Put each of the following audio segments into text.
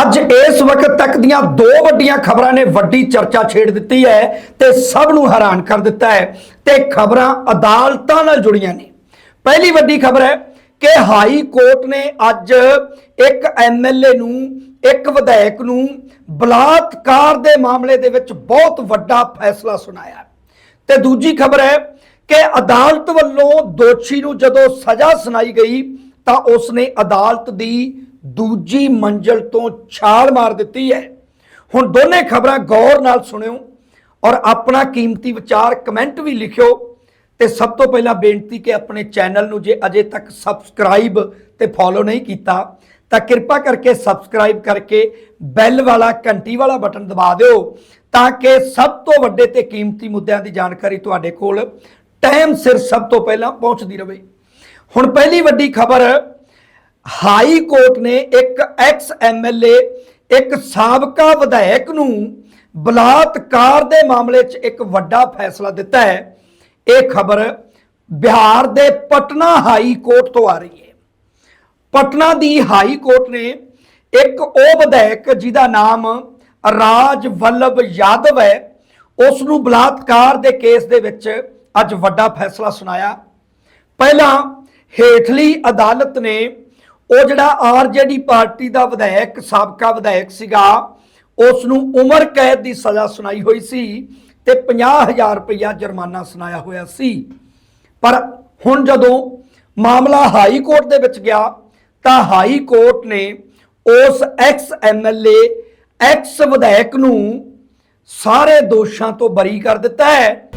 ਅੱਜ ਇਸ ਵਕਤ ਤੱਕ ਦੀਆਂ ਦੋ ਵੱਡੀਆਂ ਖਬਰਾਂ ਨੇ ਵੱਡੀ ਚਰਚਾ ਛੇੜ ਦਿੱਤੀ ਹੈ ਤੇ ਸਭ ਨੂੰ ਹੈਰਾਨ ਕਰ ਦਿੱਤਾ ਹੈ ਤੇ ਖਬਰਾਂ ਅਦਾਲਤਾਂ ਨਾਲ ਜੁੜੀਆਂ ਨੇ। ਪਹਿਲੀ ਵੱਡੀ ਖਬਰ ਹੈ ਕਿ ਹਾਈ ਕੋਰਟ ਨੇ ਅੱਜ ਇੱਕ ਐਮਐਲਏ ਨੂੰ, ਇੱਕ ਵਿਧਾਇਕ ਨੂੰ ਬਲਾਤਕਾਰ ਦੇ ਮਾਮਲੇ ਦੇ ਵਿੱਚ ਬਹੁਤ ਵੱਡਾ ਫੈਸਲਾ ਸੁਣਾਇਆ। ਤੇ ਦੂਜੀ ਖਬਰ ਹੈ ਕਿ ਅਦਾਲਤ ਵੱਲੋਂ ਦੋਸ਼ੀ ਨੂੰ ਜਦੋਂ ਸਜ਼ਾ ਸੁਣਾਈ ਗਈ ਤਾਂ ਉਸਨੇ ਅਦਾਲਤ ਦੀ ਦੂਜੀ ਮੰਜ਼ਲ ਤੋਂ ਛਾਲ ਮਾਰ ਦਿੱਤੀ ਹੈ। ਹੁਣ ਦੋਨੇ ਖਬਰਾਂ ਗੌਰ ਨਾਲ ਸੁਣਿਓ ਔਰ ਆਪਣਾ ਕੀਮਤੀ ਵਿਚਾਰ ਕਮੈਂਟ ਵੀ ਲਿਖਿਓ ਤੇ ਸਭ ਤੋਂ ਪਹਿਲਾਂ ਬੇਨਤੀ ਕਿ ਆਪਣੇ ਚੈਨਲ ਨੂੰ ਜੇ ਅਜੇ ਤੱਕ ਸਬਸਕ੍ਰਾਈਬ ਤੇ ਫੋਲੋ ਨਹੀਂ ਕੀਤਾ, ਤਾਂ ਕਿਰਪਾ ਕਰਕੇ ਸਬਸਕ੍ਰਾਈਬ ਕਰਕੇ ਬੈਲ ਵਾਲਾ ਘੰਟੀ ਵਾਲਾ ਬਟਨ ਦਬਾ ਦਿਓ ਤਾਂ ਕਿ ਸਭ ਤੋਂ ਵੱਡੇ ਤੇ ਕੀਮਤੀ ਮੁੱਦਿਆਂ ਦੀ ਜਾਣਕਾਰੀ ਤੁਹਾਡੇ ਕੋਲ ਟਾਈਮ ਸਿਰ ਸਭ ਤੋਂ ਪਹਿਲਾਂ ਪਹੁੰਚਦੀ ਰਹੇ। ਹੁਣ ਪਹਿਲੀ ਵੱਡੀ ਖਬਰ ਹਾਈ ਕੋਰਟ ਨੇ ਇੱਕ ਐਕਸ ਐਮਐਲਏ ਇੱਕ ਸਾਬਕਾ ਵਿਧਾਇਕ ਨੂੰ ਬਲਾਤਕਾਰ ਦੇ ਮਾਮਲੇ 'ਚ ਇੱਕ ਵੱਡਾ ਫੈਸਲਾ ਦਿੱਤਾ ਹੈ। ਇਹ ਖਬਰ ਬਿਹਾਰ ਦੇ ਪਟਨਾ ਹਾਈ ਕੋਰਟ ਤੋਂ ਆ ਰਹੀ ਹੈ। ਪਟਨਾ ਦੀ ਹਾਈ ਕੋਰਟ ਨੇ ਇੱਕ ਉਹ ਵਿਧਾਇਕ ਜਿਹਦਾ ਨਾਮ ਰਾਜ ਵੱਲਭ ਯਾਦਵ ਹੈ। ਉਸ ਨੂੰ ਬਲਾਤਕਾਰ ਦੇ ਕੇਸ ਦੇ ਵਿੱਚ ਅੱਜ ਵੱਡਾ ਫੈਸਲਾ ਸੁਣਾਇਆ। ਪਹਿਲਾਂ ਹੇਠਲੀ ਅਦਾਲਤ ਨੇ ਉਹ ਜਿਹੜਾ ਆਰਜੇਡੀ ਪਾਰਟੀ ਦਾ ਵਿਧਾਇਕ, ਸਾਬਕਾ ਵਿਧਾਇਕ ਸੀਗਾ ਉਸ ਨੂੰ ਉਮਰ ਕੈਦ ਦੀ ਸਜ਼ਾ ਸੁਣਾਈ ਹੋਈ ਸੀ ਤੇ 50000 ਰੁਪਇਆ ਜੁਰਮਾਨਾ ਸੁਣਾਇਆ ਹੋਇਆ ਸੀ। ਪਰ ਹੁਣ ਜਦੋਂ ਮਾਮਲਾ ਹਾਈ ਕੋਰਟ ਦੇ ਵਿੱਚ ਗਿਆ, ਤਾਂ ਹਾਈ ਕੋਰਟ ਨੇ ਉਸ ਐਕਸ ਐਮਐਲਏ ਐਕਸ ਵਿਧਾਇਕ ਨੂੰ ਸਾਰੇ ਦੋਸ਼ਾਂ ਤੋਂ ਬਰੀ ਕਰ ਦਿੱਤਾ ਹੈ।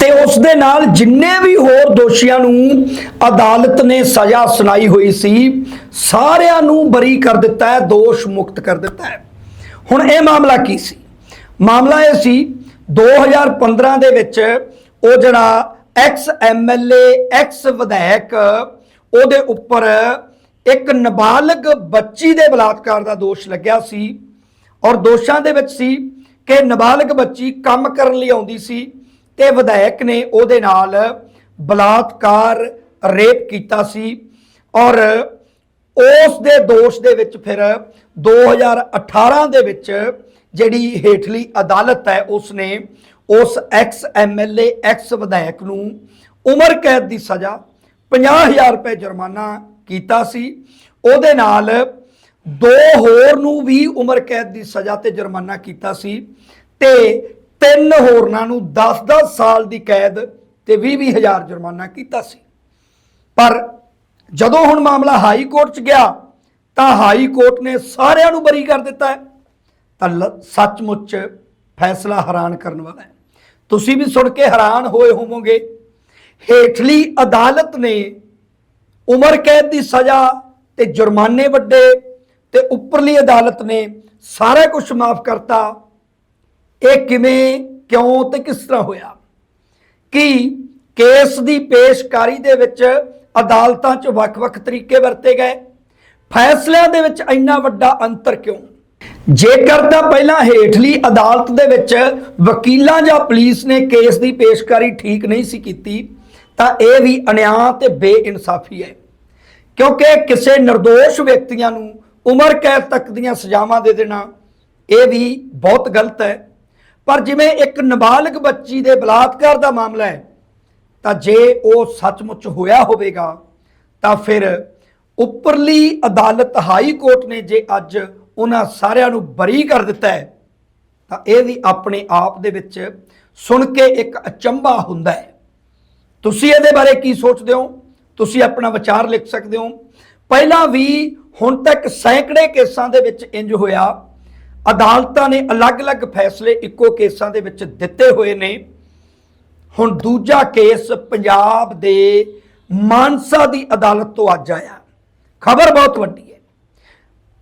ਤੇ ਉਸ ਦੇ ਨਾਲ ਜਿੰਨੇ ਵੀ ਹੋਰ ਦੋਸ਼ੀਆਂ ਨੂੰ ਅਦਾਲਤ ਨੇ ਸਜ਼ਾ ਸੁਣਾਈ ਹੋਈ ਸੀ, ਸਾਰਿਆਂ ਨੂੰ ਬਰੀ ਕਰ ਦਿੱਤਾ ਹੈ, ਦੋਸ਼ ਮੁਕਤ ਕਰ ਦਿੱਤਾ ਹੈ। ਹੁਣ ਇਹ ਮਾਮਲਾ ਕੀ ਸੀ? ਮਾਮਲਾ ਇਹ ਸੀ 2015 ਦੇ ਵਿੱਚ ਉਹ ਜਿਹੜਾ ਐਕਸ ਐਮਐਲਏ ਐਕਸ ਵਿਧਾਇਕ, ਉਹਦੇ ਉੱਪਰ ਇੱਕ ਨਾਬਾਲਗ ਬੱਚੀ ਦੇ ਬਲਾਤਕਾਰ ਦਾ ਦੋਸ਼ ਲੱਗਿਆ ਸੀ। ਔਰ ਦੋਸ਼ਾਂ ਦੇ ਵਿੱਚ ਸੀ ਕਿ ਨਾਬਾਲਗ ਬੱਚੀ ਕੰਮ ਕਰਨ ਲਈ ਆਉਂਦੀ ਸੀ ਤੇ ਵਿਧਾਇਕ ਨੇ ਉਹਦੇ ਨਾਲ ਬਲਾਤਕਾਰ, ਰੇਪ ਕੀਤਾ ਸੀ ਔਰ ਉਸ ਦੇ ਦੋਸ਼ ਦੇ ਵਿੱਚ ਫਿਰ 2018 ਦੇ ਵਿੱਚ ਜਿਹੜੀ ਹੇਠਲੀ ਅਦਾਲਤ ਹੈ ਉਸ ਨੇ ਉਸ ਐਕਸ ਐਮਐਲਏ ਐਕਸ ਵਿਧਾਇਕ ਨੂੰ ਉਮਰ ਕੈਦ ਦੀ ਸਜ਼ਾ 50000 ਰੁਪਏ ਜੁਰਮਾਨਾ ਕੀਤਾ ਸੀ। ਉਹਦੇ ਨਾਲ ਦੋ ਹੋਰ ਨੂੰ ਵੀ ਉਮਰ ਕੈਦ ਦੀ ਸਜ਼ਾ ਤੇ ਜੁਰਮਾਨਾ ਕੀਤਾ ਸੀ ਤੇ ਤਿੰਨ ਹੋਰਨਾਂ ਨੂੰ 10-10 ਸਾਲ ਦੀ ਕੈਦ ਤੇ 20-20 ਹਜ਼ਾਰ ਜੁਰਮਾਨਾ ਕੀਤਾ ਸੀ। ਪਰ ਜਦੋਂ ਹੁਣ ਮਾਮਲਾ ਹਾਈ ਕੋਰਟ 'ਚ ਗਿਆ, ਤਾਂ ਹਾਈ ਕੋਰਟ ਨੇ ਸਾਰਿਆਂ ਨੂੰ ਬਰੀ ਕਰ ਦਿੱਤਾ ਤਾਂ ਲ- ਸੱਚਮੁੱਚ ਫੈਸਲਾ ਹੈਰਾਨ ਕਰਨ ਵਾਲਾ ਹੈ। ਤੁਸੀਂ ਵੀ ਸੁਣ ਕੇ ਹੈਰਾਨ ਹੋਏ ਹੋਵੋਗੇ, ਹੇਠਲੀ ਅਦਾਲਤ ਨੇ ਉਮਰ ਕੈਦ ਦੀ ਸਜ਼ਾ ਤੇ ਜੁਰਮਾਨੇ ਵੱਡੇ ਤੇ ਉੱਪਰਲੀ ਅਦਾਲਤ ਨੇ ਸਾਰਾ ਕੁਝ ਮਾਫ ਕਰਤਾ। ਇਹ ਕਿਵੇਂ, ਕਿਉਂ ਤੇ ਕਿਸ ਤਰ੍ਹਾਂ ਹੋਇਆ? ਕਿ ਕੇਸ ਦੀ ਪੇਸ਼ਕਾਰੀ ਦੇ ਵਿੱਚ ਅਦਾਲਤਾਂ 'ਚ ਵੱਖ-ਵੱਖ ਤਰੀਕੇ ਵਰਤੇ ਗਏ? ਫੈਸਲਿਆਂ ਦੇ ਵਿੱਚ ਇੰਨਾ ਵੱਡਾ ਅੰਤਰ ਕਿਉਂ? ਜੇਕਰ ਤਾਂ ਪਹਿਲਾਂ ਹੇਠਲੀ ਅਦਾਲਤ ਦੇ ਵਿੱਚ ਵਕੀਲਾਂ ਜਾਂ ਪੁਲਿਸ ਨੇ ਕੇਸ ਦੀ ਪੇਸ਼ਕਾਰੀ ਠੀਕ ਨਹੀਂ ਸੀ ਕੀਤੀ, ਤਾਂ ਇਹ ਵੀ ਅਨਿਆਂ ਤੇ ਬੇਇਨਸਾਫੀ ਹੈ। ਕਿਉਂਕਿ ਕਿਸੇ નિર્ਦੋਸ਼ ਵਿਅਕਤੀਆਂ ਨੂੰ ਉਮਰ ਕੈਦ ਤੱਕ ਦੀਆਂ ਸਜ਼ਾਵਾਂ ਦੇ ਦੇਣਾ, ਇਹ ਵੀ ਬਹੁਤ ਗਲਤ ਹੈ। ਪਰ ਜਿਵੇਂ ਇੱਕ ਨਾਬਾਲਗ ਬੱਚੀ ਦੇ ਬਲਾਤਕਾਰ ਦਾ ਮਾਮਲਾ ਹੈ, ਤਾਂ ਜੇ ਉਹ ਸੱਚਮੁੱਚ ਹੋਇਆ ਹੋਵੇਗਾ, ਤਾਂ ਫਿਰ ਉੱਪਰਲੀ ਅਦਾਲਤ ਹਾਈ ਕੋਰਟ ਨੇ ਜੇ ਅੱਜ ਉਹਨਾਂ ਸਾਰਿਆਂ ਨੂੰ ਬਰੀ ਕਰ ਦਿੱਤਾ ਹੈ, ਤਾਂ ਇਹ ਵੀ ਆਪਣੇ ਆਪ ਦੇ ਵਿੱਚ ਸੁਣ ਕੇ ਇੱਕ ਅਚੰਭਾ ਹੁੰਦਾ ਹੈ। ਤੁਸੀਂ ਇਹਦੇ ਬਾਰੇ ਕੀ ਸੋਚਦੇ ਹੋ? ਤੁਸੀਂ ਆਪਣਾ ਵਿਚਾਰ ਲਿਖ ਸਕਦੇ ਹੋ? ਪਹਿਲਾਂ ਵੀ ਹੁਣ ਤੱਕ ਸੈਂਕੜੇ ਕੇਸਾਂ ਦੇ ਵਿੱਚ ਇੰਜ ਹੋਇਆ। ਅਦਾਲਤਾਂ ਨੇ ਅਲੱਗ-ਅਲੱਗ ਫੈਸਲੇ ਇੱਕੋ ਕੇਸਾਂ ਦੇ ਵਿੱਚ ਦਿੱਤੇ ਹੋਏ ਨੇ। ਹੁਣ ਦੂਜਾ ਕੇਸ ਪੰਜਾਬ ਦੇ ਮਾਨਸਾ ਦੀ ਅਦਾਲਤ ਤੋਂ ਅੱਜ ਆਇਆ। ਖਬਰ ਬਹੁਤ ਵੱਡੀ ਹੈ।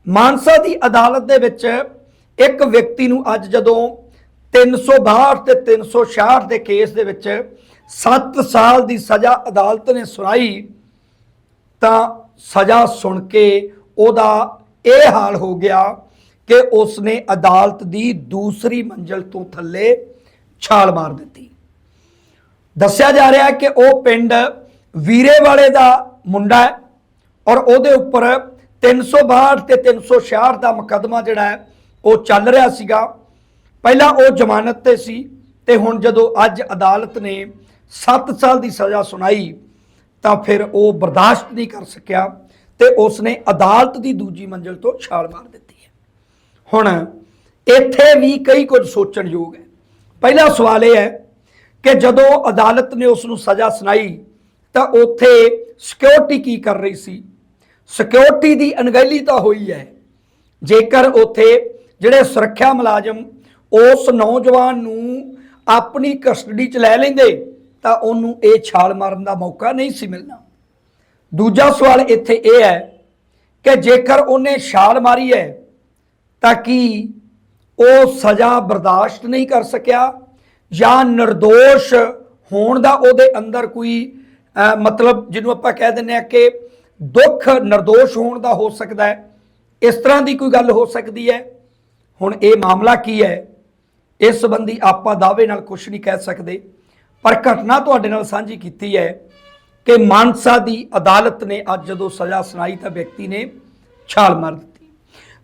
ਮਾਨਸਾ ਦੀ ਅਦਾਲਤ ਦੇ ਵਿੱਚ ਇੱਕ ਵਿਅਕਤੀ ਨੂੰ ਅੱਜ ਜਦੋਂ 362 ਤੇ 366 ਦੇ ਕੇਸ ਦੇ ਵਿੱਚ 7 ਸਾਲ ਦੀ ਸਜ਼ਾ ਅਦਾਲਤ ਨੇ ਸੁਣਾਈ, ਤਾਂ ਸਜ਼ਾ ਸੁਣ ਕੇ ਉਹਦਾ ਇਹ ਹਾਲ ਹੋ ਗਿਆ ਕਿ ਉਸਨੇ ਅਦਾਲਤ ਦੀ ਦੂਸਰੀ ਮੰਜ਼ਲ ਤੋਂ ਥੱਲੇ ਛਾਲ ਮਾਰ ਦਿੱਤੀ। ਦੱਸਿਆ ਜਾ ਰਿਹਾ ਹੈ ਕਿ ਉਹ ਪਿੰਡ ਵੀਰੇ ਵਾਲੇ ਦਾ ਮੁੰਡਾ ਹੈ ਔਰ ਉਹਦੇ ਉੱਪਰ 362 ਤੇ 366 ਦਾ ਮੁਕੱਦਮਾ ਜਿਹੜਾ ਹੈ, ਉਹ ਚੱਲ ਰਿਹਾ ਸੀਗਾ। ਪਹਿਲਾਂ ਉਹ ਜ਼ਮਾਨਤ ਤੇ ਸੀ ਤੇ ਹੁਣ ਜਦੋਂ ਅੱਜ ਅਦਾਲਤ ਨੇ 7 ਸਾਲ ਦੀ ਸਜ਼ਾ ਸੁਣਾਈ ਤਾਂ ਫਿਰ ਉਹ ਬਰਦਾਸ਼ਤ ਨਹੀਂ ਕਰ ਸਕਿਆ ਤੇ ਉਸਨੇ ਅਦਾਲਤ ਦੀ ਦੂਜੀ ਮੰਜ਼ਲ ਤੋਂ ਛਾਲ ਮਾਰ ਦਿੱਤੀ ਹੈ। ਹੁਣ ਇੱਥੇ ਵੀ ਕਈ ਕੁਝ ਸੋਚਣਯੋਗ ਹੈ। ਪਹਿਲਾ ਸਵਾਲ ਇਹ ਹੈ ਕਿ ਜਦੋਂ ਅਦਾਲਤ ਨੇ ਉਸ ਨੂੰ ਸਜ਼ਾ ਸੁਣਾਈ ਤਾਂ ਉੱਥੇ ਸਿਕਿਉਰਿਟੀ ਕੀ ਕਰ ਰਹੀ ਸੀ? ਸਿਕਿਉਰਿਟੀ ਦੀ ਅਣਗਹਿਲੀ ਤਾਂ ਹੋਈ ਹੈ। ਜੇਕਰ ਉੱਥੇ ਜਿਹੜੇ ਸੁਰੱਖਿਆ ਮੁਲਾਜ਼ਮ ਉਸ ਨੌਜਵਾਨ ਨੂੰ ਆਪਣੀ ਕਸਟਡੀ 'ਚ ਲੈ ਲੈਂਦੇ ਤਾਂ ਉਹਨੂੰ ਇਹ ਛਾਲ ਮਾਰਨ ਦਾ ਮੌਕਾ ਨਹੀਂ ਸੀ ਮਿਲਣਾ। ਦੂਜਾ ਸਵਾਲ ਇੱਥੇ ਇਹ ਹੈ ਕਿ ਜੇਕਰ ਉਹਨੇ ਛਾਲ ਮਾਰੀ ਹੈ, ਤਾਂ ਕੀ ਉਹ ਸਜ਼ਾ ਬਰਦਾਸ਼ਤ ਨਹੀਂ ਕਰ ਸਕਿਆ ਜਾਂ ਨਿਰਦੋਸ਼ ਹੋਣ ਦਾ ਉਹਦੇ ਅੰਦਰ ਕੋਈ ਮਤਲਬ ਜਿਹਨੂੰ ਆਪਾਂ ਕਹਿ ਦਿੰਨੇ ਆ ਕਿ ਦੁੱਖ ਨਿਰਦੋਸ਼ ਹੋਣ ਦਾ ਹੋ ਸਕਦਾ ਇਸ ਤਰ੍ਹਾਂ ਦੀ ਕੋਈ ਗੱਲ ਹੋ ਸਕਦੀ ਹੈ? ਹੁਣ ਇਹ ਮਾਮਲਾ ਕੀ ਹੈ? ਇਸ ਸੰਬੰਧੀ ਆਪਾਂ ਦਾਅਵੇ ਨਾਲ ਕੁਝ ਨਹੀਂ ਕਹਿ ਸਕਦੇ। ਪਰ ਘਟਨਾ ਤੁਹਾਡੇ ਨਾਲ ਸਾਂਝੀ ਕੀਤੀ ਹੈ ਕਿ ਮਾਨਸਾ ਦੀ ਅਦਾਲਤ ਨੇ ਅੱਜ ਜਦੋਂ ਸਜ਼ਾ ਸੁਣਾਈ ਤਾਂ ਵਿਅਕਤੀ ਨੇ ਛਾਲ ਮਾਰ ਦਿੱਤੀ।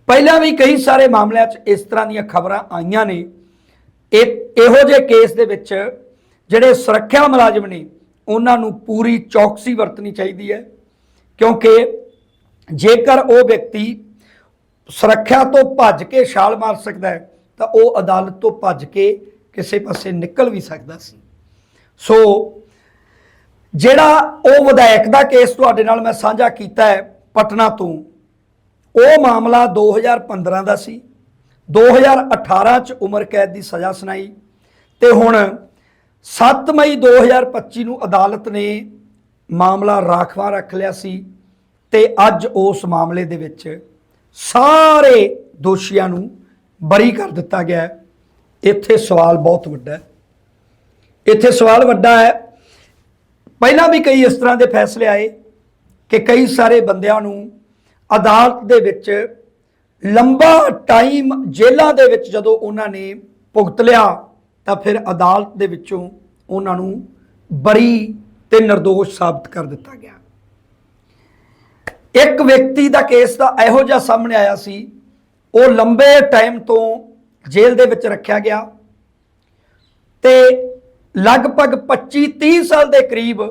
ਪਹਿਲਾਂ ਵੀ ਕਈ ਸਾਰੇ ਮਾਮਲਿਆਂ 'ਚ ਇਸ ਤਰ੍ਹਾਂ ਦੀਆਂ ਖਬਰਾਂ ਆਈਆਂ ਨੇ। ਇਹ ਇਹੋ ਜਿਹੇ ਕੇਸ ਦੇ ਵਿੱਚ ਜਿਹੜੇ ਸੁਰੱਖਿਆ ਮੁਲਾਜ਼ਮ ਨੇ, ਉਹਨਾਂ ਨੂੰ ਪੂਰੀ ਚੌਕਸੀ ਵਰਤਣੀ ਚਾਹੀਦੀ ਹੈ। ਕਿਉਂਕਿ ਜੇਕਰ ਉਹ ਵਿਅਕਤੀ ਸੁਰੱਖਿਆ ਤੋਂ ਭੱਜ ਕੇ ਛਾਲ ਮਾਰ ਸਕਦਾ ਹੈ, ਤਾਂ ਉਹ ਅਦਾਲਤ ਤੋਂ ਭੱਜ ਕੇ ਕਿਸੇ ਪਾਸੇ ਨਿਕਲ ਵੀ ਸਕਦਾ ਸੀ। ਸੋ ਜਿਹੜਾ ਉਹ ਵਿਧਾਇਕ ਦਾ ਕੇਸ ਤੁਹਾਡੇ ਨਾਲ ਮੈਂ ਸਾਂਝਾ ਕੀਤਾ ਹੈ ਪਟਨਾ ਤੋਂ, ਉਹ ਮਾਮਲਾ 2015 ਦਾ ਸੀ 2018 ਚ ਉਮਰ ਕੈਦ ਦੀ ਸਜ਼ਾ ਸੁਣਾਈ ਤੇ ਹੁਣ 7 ਮਈ 2025 ਨੂੰ ਅਦਾਲਤ ਨੇ ਮਾਮਲਾ ਰਾਖਵਾ ਰੱਖ ਲਿਆ ਸੀ ਤੇ ਅੱਜ ਉਸ ਮਾਮਲੇ ਦੇ ਵਿੱਚ ਸਾਰੇ ਦੋਸ਼ੀਆਂ ਨੂੰ ਬਰੀ ਕਰ ਦਿੱਤਾ ਗਿਆ ਇੱਥੇ ਸਵਾਲ ਬਹੁਤ ਵੱਡਾ ਹੈ। ਇੱਥੇ ਸਵਾਲ ਵੱਡਾ ਹੈ। ਪਹਿਲਾਂ ਵੀ ਕਈ ਇਸ ਤਰ੍ਹਾਂ ਦੇ ਫੈਸਲੇ ਆਏ ਕਿ ਕਈ ਸਾਰੇ ਬੰਦਿਆਂ ਨੂੰ ਅਦਾਲਤ ਦੇ ਵਿੱਚ ਲੰਬਾ ਟਾਈਮ ਜੇਲ੍ਹਾਂ ਦੇ ਵਿੱਚ ਜਦੋਂ ਉਹਨਾਂ ਨੇ ਭੁਗਤ ਲਿਆ, ਤਾਂ ਫਿਰ ਅਦਾਲਤ ਦੇ ਵਿੱਚੋਂ ਉਹਨਾਂ ਨੂੰ ਬਰੀ ਤੇ નિર્ਦੋਸ਼ ਸਾਬਤ ਕਰ ਦਿੱਤਾ ਗਿਆ। ਇੱਕ ਵਿਅਕਤੀ ਦਾ ਕੇਸ ਦਾ ਇਹੋ ਜਿਹਾ ਸਾਹਮਣੇ ਆਇਆ ਸੀ। ਉਹ ਲੰਬੇ ਟਾਈਮ ਤੋਂ ਜੇਲ੍ਹ ਦੇ ਵਿੱਚ ਰੱਖਿਆ ਗਿਆ। ਲਗਭਗ 25 30 ਸਾਲ ਦੇ ਕਰੀਬ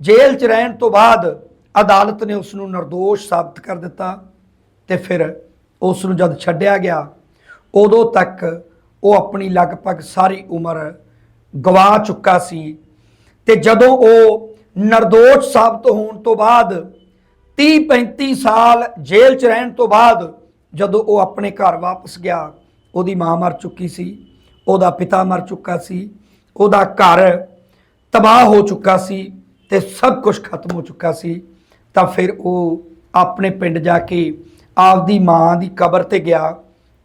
ਜੇਲ੍ਹ 'ਚ ਰਹਿਣ ਤੋਂ ਬਾਅਦ ਅਦਾਲਤ ਨੇ ਉਸ ਨੂੰ નિર્ਦੋਸ਼ ਸਾਬਤ ਕਰ ਦਿੱਤਾ ਤੇ ਫਿਰ ਉਸ ਨੂੰ ਜਦ ਛੱਡਿਆ ਗਿਆ, ਉਦੋਂ ਤੱਕ ਉਹ ਆਪਣੀ ਲਗਭਗ ਸਾਰੀ ਉਮਰ ਗਵਾ ਚੁੱਕਾ ਸੀ ਤੇ ਜਦੋਂ ਉਹ ਨਿਰਦੋਸ਼ ਸਾਬਤ ਹੋਣ ਤੋਂ ਬਾਅਦ 30 35 ਸਾਲ ਜੇਲ੍ਹ 'ਚ ਰਹਿਣ ਤੋਂ ਬਾਅਦ ਜਦੋਂ ਉਹ ਆਪਣੇ ਘਰ ਵਾਪਸ ਗਿਆ, ਉਹਦੀ ਮਾਂ ਮਰ ਚੁੱਕੀ ਸੀ, ਉਹਦਾ ਪਿਤਾ ਮਰ ਚੁੱਕਾ ਸੀ ਉਹਦਾ ਘਰ ਤਬਾਹ ਹੋ ਚੁੱਕਾ ਸੀ ਤੇ ਸਭ ਕੁਝ ਖਤਮ ਹੋ ਚੁੱਕਾ ਸੀ, ਤਾਂ ਫਿਰ ਉਹ ਆਪਣੇ ਪਿੰਡ ਜਾ ਕੇ ਆਪਦੀ ਮਾਂ ਦੀ ਕਬਰ ਤੇ ਗਿਆ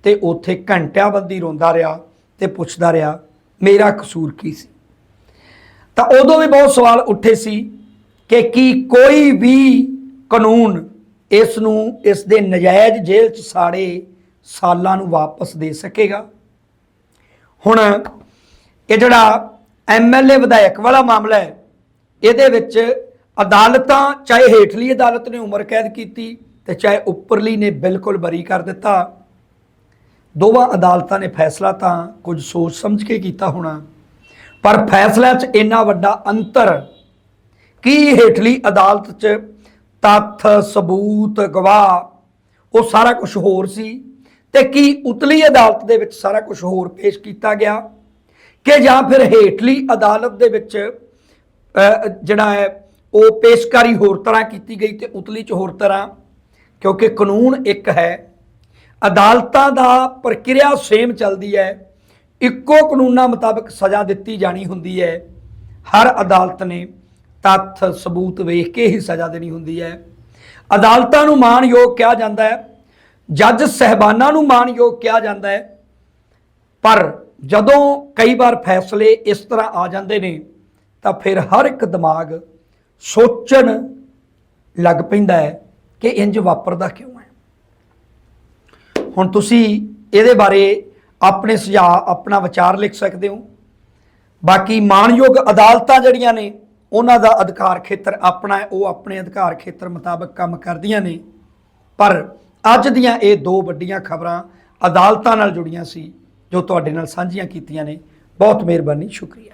ਤੇ ਉੱਥੇ ਘੰਟਿਆਂ ਬੱਧੀ ਰੋਂਦਾ ਰਿਹਾ ਤੇ ਪੁੱਛਦਾ ਰਿਹਾ, ਮੇਰਾ ਕਸੂਰ ਕੀ ਸੀ? ਤਾਂ ਉਦੋਂ ਵੀ ਬਹੁਤ ਸਵਾਲ ਉੱਠੇ ਸੀ ਕਿ ਕੀ ਕੋਈ ਵੀ ਕਾਨੂੰਨ ਇਸ ਨੂੰ, ਇਸ ਦੇ ਨਜਾਇਜ਼ ਜੇਲ੍ਹ 'ਚ ਸਾੜੇ ਸਾਲਾਂ ਨੂੰ ਵਾਪਸ ਦੇ ਸਕੇਗਾ? ਹੁਣ ਇਹ ਜਿਹੜਾ ਐਮਐਲਏ ਵਿਧਾਇਕ ਵਾਲਾ ਮਾਮਲਾ ਹੈ, ਇਹਦੇ ਵਿੱਚ ਅਦਾਲਤਾਂ ਚਾਹੇ ਹੇਠਲੀ ਅਦਾਲਤ ਨੇ ਉਮਰ ਕੈਦ ਕੀਤੀ ਤੇ ਚਾਹੇ ਉੱਪਰਲੀ ਨੇ ਬਿਲਕੁਲ ਬਰੀ ਕਰ ਦਿੱਤਾ। ਦੋਵਾਂ ਅਦਾਲਤਾਂ ਨੇ ਫੈਸਲਾ ਤਾਂ ਕੁਝ ਸੋਚ ਸਮਝ ਕੇ ਕੀਤਾ ਹੋਣਾ। ਪਰ ਫੈਸਲਿਆਂ 'ਚ ਇੰਨਾ ਵੱਡਾ ਅੰਤਰ ਕੀ ਹੇਠਲੀ ਅਦਾਲਤ 'ਚ ਤੱਥ, ਸਬੂਤ, ਗਵਾਹ, ਉਹ ਸਾਰਾ ਕੁਝ ਹੋਰ ਸੀ ਤੇ ਕੀ ਉਤਲੀ ਅਦਾਲਤ ਦੇ ਵਿੱਚ ਸਾਰਾ ਕੁਝ ਹੋਰ ਪੇਸ਼ ਕੀਤਾ ਗਿਆ? ਕਿ ਜਾਂ ਫਿਰ ਹੇਠਲੀ ਅਦਾਲਤ ਦੇ ਵਿੱਚ ਜਿਹੜਾ ਹੈ, ਉਹ ਪੇਸ਼ਕਾਰੀ ਹੋਰ ਤਰ੍ਹਾਂ ਕੀਤੀ ਗਈ ਤੇ ਉਤਲੀ 'ਚ ਹੋਰ ਤਰ੍ਹਾਂ, ਕਿਉਂਕਿ ਕਾਨੂੰਨ ਇੱਕ ਹੈ, ਅਦਾਲਤਾਂ ਦਾ ਪ੍ਰਕਿਰਿਆ ਸੇਮ ਚੱਲਦੀ ਹੈ, ਇੱਕੋ ਕਾਨੂੰਨਾਂ ਮੁਤਾਬਕ ਸਜ਼ਾ ਦਿੱਤੀ ਜਾਣੀ ਹੁੰਦੀ ਹੈ, ਹਰ ਅਦਾਲਤ ਨੇ ਤੱਥ, ਸਬੂਤ ਵੇਖ ਕੇ ਹੀ ਸਜ਼ਾ ਦੇਣੀ ਹੁੰਦੀ ਹੈ। ਅਦਾਲਤਾਂ ਨੂੰ ਮਾਣਯੋਗ ਕਿਹਾ ਜਾਂਦਾ ਹੈ, ਜੱਜ ਸਹਿਬਾਨਾਂ ਨੂੰ ਮਾਣਯੋਗ ਕਿਹਾ ਜਾਂਦਾ ਹੈ, ਪਰ ਜਦੋਂ ਕਈ ਵਾਰ ਫੈਸਲੇ ਇਸ ਤਰ੍ਹਾਂ ਆ ਜਾਂਦੇ ਨੇ, ਤਾਂ ਫਿਰ ਹਰ ਇੱਕ ਦਿਮਾਗ ਸੋਚਣ ਲੱਗ ਪੈਂਦਾ ਹੈ ਕਿ ਇੰਜ ਵਾਪਰਦਾ ਕਿਉਂ ਹੈ। ਹੁਣ ਤੁਸੀਂ ਇਹਦੇ ਬਾਰੇ ਆਪਣੇ ਸੁਝਾਅ, ਆਪਣਾ ਵਿਚਾਰ ਲਿਖ ਸਕਦੇ ਹੋ। ਬਾਕੀ ਮਾਣਯੋਗ ਅਦਾਲਤਾਂ ਜਿਹੜੀਆਂ ਨੇ, ਉਹਨਾਂ ਦਾ ਅਧਿਕਾਰ ਖੇਤਰ ਆਪਣਾ ਹੈ, ਉਹ ਆਪਣੇ ਅਧਿਕਾਰ ਖੇਤਰ ਮੁਤਾਬਕ ਕੰਮ ਕਰਦੀਆਂ ਨੇ। ਪਰ ਅੱਜ ਦੀਆਂ ਇਹ ਦੋ ਵੱਡੀਆਂ ਖਬਰਾਂ ਅਦਾਲਤਾਂ ਨਾਲ ਜੁੜੀਆਂ ਸੀ। ਜੋ ਤੁਹਾਡੇ ਨਾਲ ਸਾਂਝੀਆਂ ਕੀਤੀਆਂ ਨੇ ਬਹੁਤ ਮਿਹਰਬਾਨੀ ਸ਼ੁਕਰੀਆ।